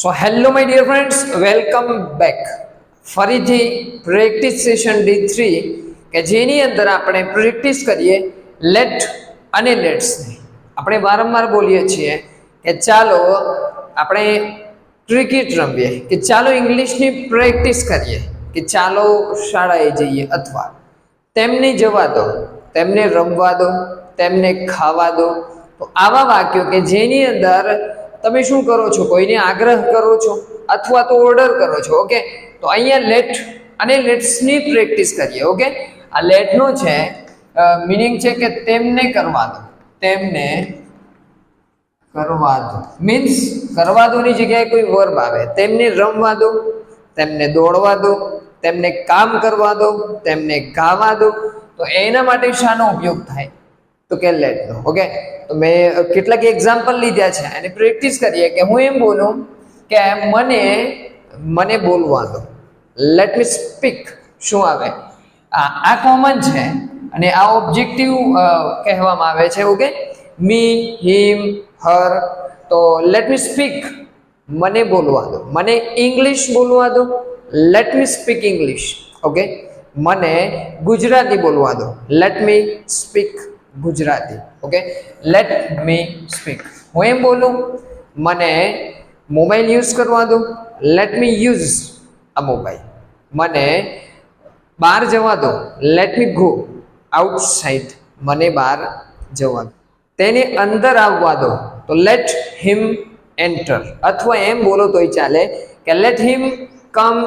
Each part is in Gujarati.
So hello my dear friends welcome back ફરીથી પ્રેક્ટિસ સેશન ડી થ્રી કે જેની અંદર આપણે પ્રેક્ટિસ કરીએ લેટ અને લેટ્સની આપણે વારંવાર બોલીએ છીએ કે ચાલો આપણે ક્રિકેટ રમીએ, કે ચાલો ઇંગ્લિશની પ્રેક્ટિસ કરીએ, કે ચાલો શાળાએ જઈએ અથવા તેમને જવા દો, તેમને રમવા દો, તેમને ખાવા દો. તો આવા વાક્યો કે જેની અંદર તમે શું કરો છો? કોઈને આગ્રહ કરો છો? અથવા તો ઓર્ડર કરો છો? ઓકે તો અહીંયા લેટ અને લેટ્સની પ્રેક્ટિસ કરીએ ઓકે આ લેટનો છે મિનિંગ છે કે તેમને કરવા દો. તેમને કરવા દો. મીન્સ કરવા દોની જગ્યાએ કોઈ વર્બ આવે. તેમને રમવા દો, તેમને દોડવા દો, તેમને કામ કરવા દો, તેમને ગાવા દો. તો એના માટે શાનો ઉપયોગ થાય? તો કે લેટનો ઓકે મેં કેટલાક એક્ઝામ્પલ લીધા છે અને પ્રેક્ટિસ કરીએ કે હું એમ બોલું કે મને મને બોલવા દો. લેટ મી સ્પીક શું આવે? આ કોમન છે અને આ ઓબ્જેક્ટિવ કહેવામાં આવે છે ઓકે મી હિમ હર તો લેટ મી સ્પીક મને બોલવા દો. મને ઇંગ્લિશ બોલવા દો. Let me speak English okay મને ગુજરાતી બોલવા દો. Let me speak Gujarati. Okay let me speak હું એમ બોલું, મને મોબાઈલ યુઝ કરવા દો. લેટ મી યુઝ આ મોબાઈલ મને બહાર જવા દો. લેટ મી ગો આઉટસાઇડ મને બહાર જવા દો. તેને અંદર આવવા દો. તો લેટ હિમ એન્ટર અથવા એમ બોલો તોય ચાલે કે let him come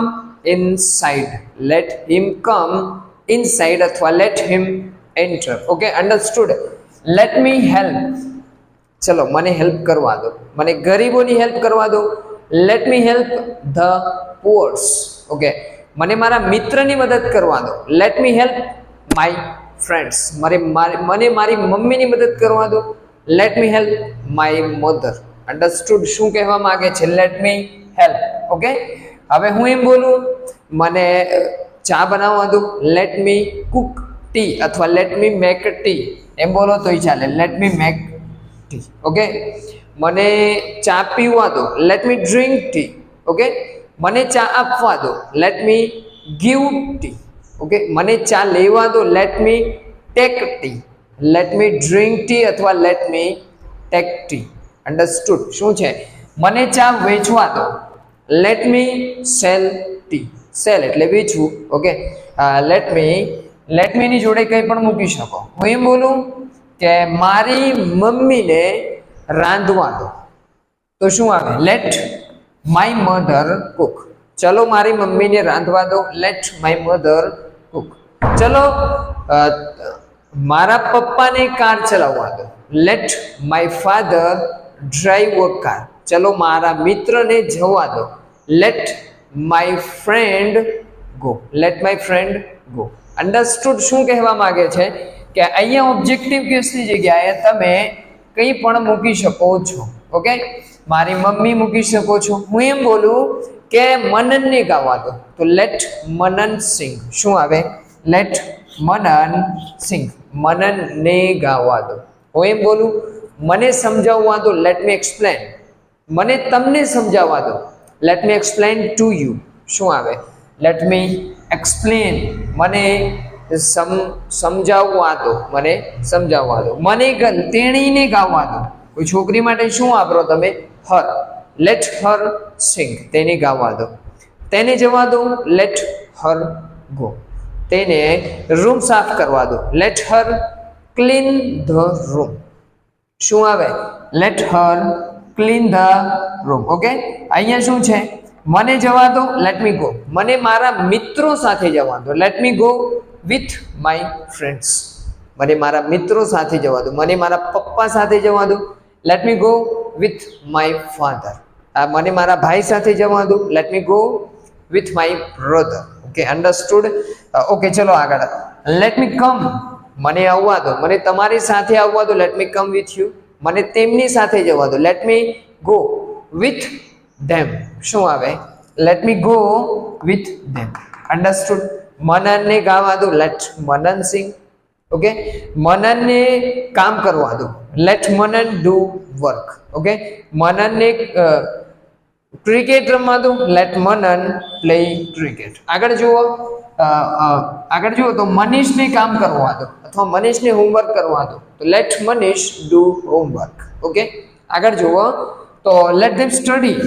inside let him come inside અથવા let him enter okay understood let me help ચલો, મને હેલ્પ કરવા દો. મને ગરીબોની હેલ્પ કરવા દો. Let me help the poors okay મને મારા મિત્રની મદદ કરવા દો. Let me help my friends મારે મને મારી મમ્મીની મદદ કરવા દો. Let me help my mother understood શું કહેવા માગે છે? લેટ મી હેલ્પ ઓકે હવે હું એમ બોલું, મને ચા બનાવવા દો. લેટ મી કુક ટી અથવા લેટ મી મેક ટી એમ બોલો તોય ચાલે. Let me make tea okay મને ચા પીવા દો. Let me drink tea okay મને ચા આપવા દો. Let me give tea okay મને ચા લેવા દો. Let me take tea let me drink tea અથવા let me take tea understood શું છે? મને ચા વેચવા દો. Let me sell tea sell એટલે વેચવું. ઓકે લેટ મી લેટ મીની જોડે કંઈ પણ મૂકી શકો. હું એમ બોલું કે મારી મમ્મીને રાંધવા દો. તો શું આવે? લેટ માય મધર કુક ચલો મારી મમ્મીને રાંધવા દો. લેટ માય મધર કુક ચલો મારા પપ્પાને કાર ચલાવવા દો. Let my father drive a car ચલો મારા મિત્રને જવા દો. Let my friend go let my friend go understood શું કહેવા માંગે છે? કે અહીંયા ઓબ્જેક્ટિવ કેસની જગ્યાએ તમે કંઈ પણ મૂકી શકો છો ઓકે મારી મમ્મી મૂકી શકો છો. હું એમ બોલું કે મનનને ગાવા દો. તો લેટ મનન સિંગ શું આવે? લેટ મનન સિંગ મનનને ગાવા દો. હું એમ બોલું, મને સમજાવવા દો લેટ મી એક્સપ્લેન મને તમને સમજાવવા દો. Let me explain to you શું આવે? લેટ મી એક્સપ્લેન મને સમ, સમજાવવા દો, મને સમજાવવા દો. મને તેણીને ગાવા દો. કોઈ છોકરી માટે શું વાપરો તમે? હર. લેટ હર સિંગ તેને ગાવા દો. તેને જવા દો. લેટ હર ગો તેને રૂમ સાફ કરવા દો. Let her clean the room શું આવે? Let her clean the room okay અહીંયા શું છે? મને જવા દો લેટ મી ગો મને મારા મિત્રો સાથે જવા દો. Let me go with my friends મને મારા મિત્રો સાથે જવા દો. મને મારા પપ્પા સાથે જવા દો. Let me go with my father આ મને મારા ભાઈ સાથે જવા દો. Let me go with my brother okay understood okay ચલો આગળ. લેટ મી કમ મને આવવા દો. મને તમારી સાથે આવવા દો. Let me come with you મને તેમની સાથે જવા દો. Let me go with them શું આવે? Let me go with them understood મનનને ગાવા દો. લેટ મનન સિંગ ઓકે મનનને કામ કરવા દો. Let Manan do work okay મનનને cricket રમવા દો. લેટ મનન પ્લે ક્રિકેટ આગળ જુઓ. આગળ જુઓ તો મનીષને કામ કરવા દો અથવા મનીષને હોમવર્ક કરવા દો. તો let Manish do homework okay આગળ જુઓ. તો let them study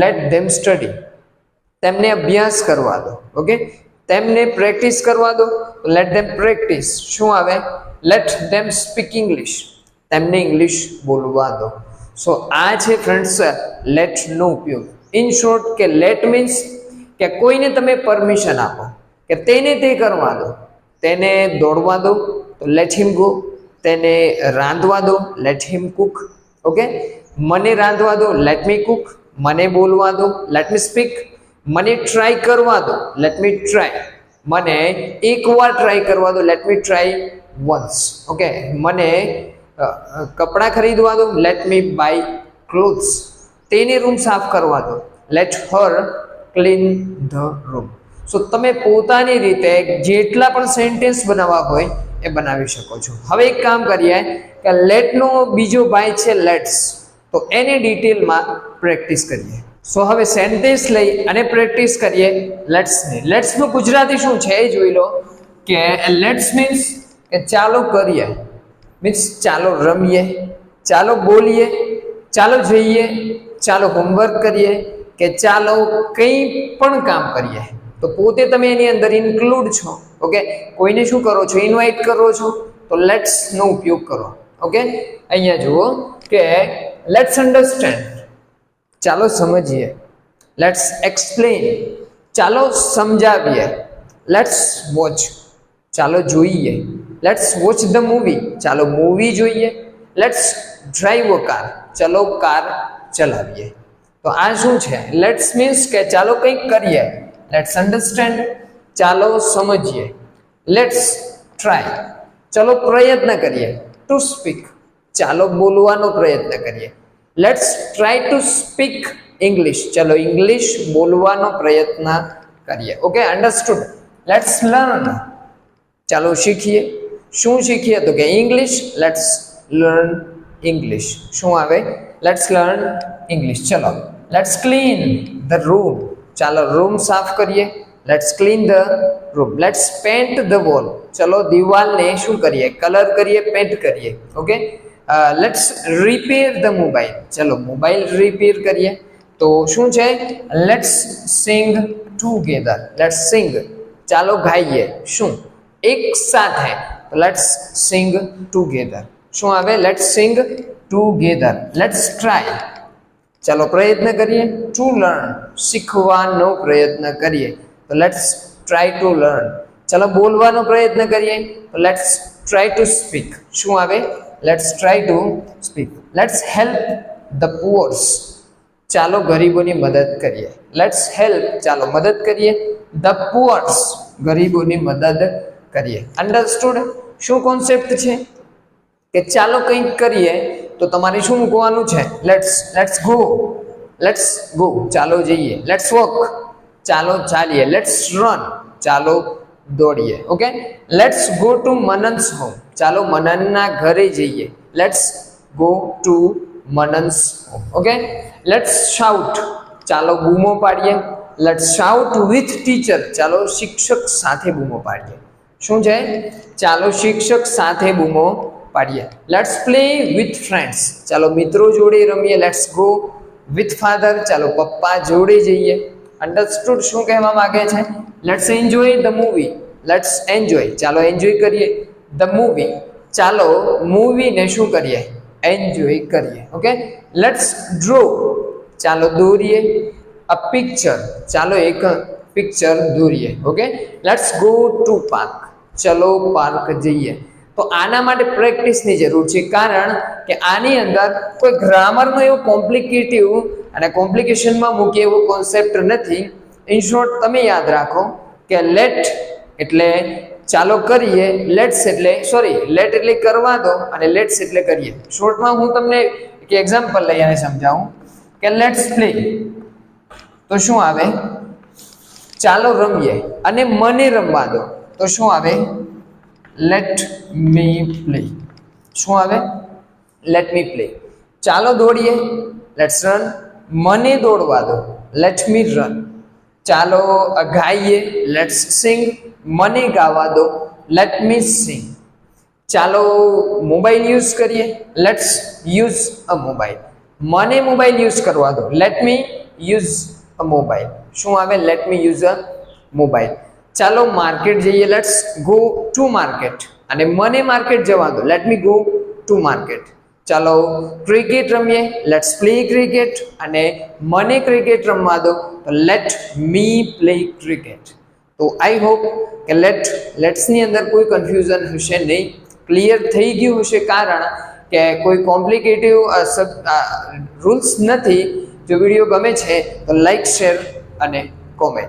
let them study તેમને અભ્યાસ કરવા દો ઓકે તેમને પ્રેક્ટિસ કરવા દો લેટ ધેમ પ્રેક્ટિસ શું આવે? લેટ ધેમ સ્પીક ઇંગ્લિશ તેમને ઇંગ્લિશ બોલવા દો. સો આ છે ફ્રેન્ડ્સ લેટ નો ઉપયોગ. ઇન શોર્ટ કે લેટ મીન્સ કે કોઈને તમે પરમિશન આપો, કે તેને તે કરવા દો. તેને દોડવા દો, તો લેટ હિમ ગો તેને રાંધવા દો લેટ હિમ કુક ઓકે મને રાંધવા દો લેટ મી કુક મને બોલવા દો લેટ મી સ્પીક મને ટ્રાય કરવા દો લેટ મી ટ્રાય મને એકવાર ટ્રાય કરવા દો let me try once okay મને કપડાં ખરીદવા દો લેટ મી બાય ક્લોથ્સ તેને રૂમ સાફ કરવા દો. Let her clean the room so તમે પોતાની રીતે જેટલા પણ સેન્ટેન્સ બનાવવા હોય એ બનાવી શકો છો. હવે એક કામ કરીએ કે લેટનો બીજો ભાઈ છે લેટ્સ તો એની ડિટેલમાં પ્રેક્ટિસ કરીએ. સો હવે સેન્ટેન્સ લઈ અને પ્રેક્ટિસ કરીએ લેટ્સની લેટ્સનું ગુજરાતી શું છે એ જોઈ લો કે લેટ્સ મીન્સ કે ચાલો કરીએ. મીન્સ ચાલો રમીએ, ચાલો બોલીએ, ચાલો જઈએ, ચાલો હોમવર્ક કરીએ કે ચાલો કંઈ પણ કામ કરીએ. તો પોતે તમે એની અંદર ઇન્ક્લુડ છો ઓકે કોઈને શું કરો છો? ઇન્વાઇટ કરો છો? તો લેટ્સ નો ઉપયોગ કરો ઓકે અહીંયા જુઓ કે લેટ્સ અન્ડરસ્ટેન્ડ ચાલો સમજીએ. લેટ્સ એક્સપ્લેન ચાલો સમજાવીએ. લેટ્સ વોચ ચાલો જોઈએ. લેટ્સ વોચ ધ મૂવી ચાલો મૂવી જોઈએ. લેટ્સ ડ્રાઈવ અ કાર ચલો કાર ચલાવીએ. તો આ શું છે? લેટ્સ મીન્સ કે ચાલો કંઈક કરીએ. લેટ્સ અન્ડરસ્ટેન્ડ ચાલો સમજીએ. લેટ્સ ટ્રાય ચલો પ્રયત્ન કરીએ. ટુ સ્પીક ચાલો બોલવાનો પ્રયત્ન કરીએ. Let's try to speak English ચલો ઇંગ્લિશ બોલવાનો પ્રયત્ન કરીએ. ઓકે અન્ડરસ્ટુડ લેટ્સ લર્ન ચાલો શીખીએ. શું શીખીએ? તો કે ઇંગ્લિશ લેટ્સ લર્ન ઇંગ્લિશ શું આવે? લેટ્સ લર્ન ઇંગ્લિશ ચલો. લેટ્સ ક્લીન ધ રૂમ ચાલો રૂમ સાફ કરીએ let's clean the room let's paint the wall ચલો દિવાલને શું કરીએ કલર કરીએ પેન્ટ કરીએ okay let's repair the mobile ચલો મોબાઈલ રિપેર કરીએ તો શું છે let's sing together let's sing ચાલો ગાઈએ શું એક સાથે લેટ્સ સિંગ ટુગેધર શું આવે let's sing together let's try ચાલો પ્રયત્ન કરીએ. ટુ લર્ન શીખવાનો પ્રયત્ન કરીએ. તો લેટ્સ ટ્રાય ટુ લર્ન ચાલો બોલવાનો પ્રયત્ન કરીએ. તો લેટ્સ ટ્રાય ટુ સ્પીક શું આવે? Let's try to speak let's help the poors ચાલો ગરીબોની મદદ કરીએ. લેટ્સ હેલ્પ ચાલો મદદ કરીએ. ધ પુઅર્સ ગરીબોની મદદ કરીએ. અન્ડરસ્ટુડ શું કોન્સેપ્ટ છે? કે ચાલો કંઈક કરીએ. તો તમારે શું મૂકવાનું છે? Let's let's go let's go ચાલો જઈએ. લેટ્સ વોક ચાલો ચાલીએ. લેટ્સ રન ચાલો દોડીએ. Okay let's go to Manan's home ચાલો મનનના ઘરે જઈએ. Let's go to Manan's home okay let's shout ચાલો બૂમો પાડીએ. લેટ્સ શાઉટ વિથ ટીચર ચાલો શિક્ષક સાથે બૂમો પાડીએ. શું છે? ચાલો શિક્ષક સાથે બૂમો પાડીએ. લેટ્સ પ્લે વિથ ફ્રેન્ડ્સ ચાલો મિત્રો જોડે રમીએ. લેટ્સ ગો વિથ ફાધર ચાલો પપ્પા જોડે જઈએ. અન્ડરસ્ટુડ શું કહેવા માંગે છે? Let's enjoy the movie let's enjoy ચાલો એન્જોય કરીએ. ધ મૂવી ચાલો મૂવીને શું કરીએ? એન્જોય કરીએ. ઓકે લેટ્સ ડ્રો ચાલો દોરીએ. અ પિક્ચર ચાલો એક પિક્ચર દોરીએ. Okay let's go to park ચલો પાર્ક જઈએ. તો આના માટે પ્રેક્ટિસની જરૂર છે. કારણ કે આની અંદર કોઈ ગ્રામરનો એવો કોમ્પ્લિકેટિવ અને કોમ્પ્લિકેશનમાં મૂકે એવો કોન્સેપ્ટ નથી. ઇન શોર્ટ તમે યાદ રાખો કે લેટ એટલે ચાલો કરીએ લેટ્સ એટલે સોરી લેટ એટલે કરવા દો અને લેટ્સ એટલે કરીએ. શોર્ટમાં હું તમને એક એક્ઝામ્પલ લઈ અને સમજાવું કે લેટ્સ પ્લે તો શું આવે? ચાલો રમીએ અને મને રમવા દો. તો શું આવે? લેટ મી પ્લે શું આવે? લેટ મી પ્લે ચાલો દોડીએ. લેટ્સ રન મને દોડવા દો. લેટ મી રન ચાલો ગાઈએ લેટ્સ સિંગ મને ગાવા દો. લેટ મી સિંગ ચાલો મોબાઈલ યુઝ કરીએ. લેટ્સ યુઝ અ મોબાઈલ મને મોબાઈલ યુઝ કરવા દો. Let me use a mobile શું આવે? Let me use a mobile ચાલો માર્કેટ જઈએ. લેટ્સ ગો ટુ માર્કેટ અને મને માર્કેટ જવા દો. Let me go to market ચાલો ક્રિકેટ રમીએ. લેટ્સ પ્લે ક્રિકેટ અને મને ક્રિકેટ રમવા દો. તો લેટ મી પ્લે ક્રિકેટ તો આઈ હોપ કે લેટ લેટ્સની અંદર કોઈ કન્ફ્યુઝન હશે નહીં. ક્લિયર થઈ ગયું હશે કારણ કે કોઈ કોમ્પ્લિકેટિવ રૂલ્સ નથી. જો વીડિયો ગમે છે, તો લાઈક શેર અને કોમેન્ટ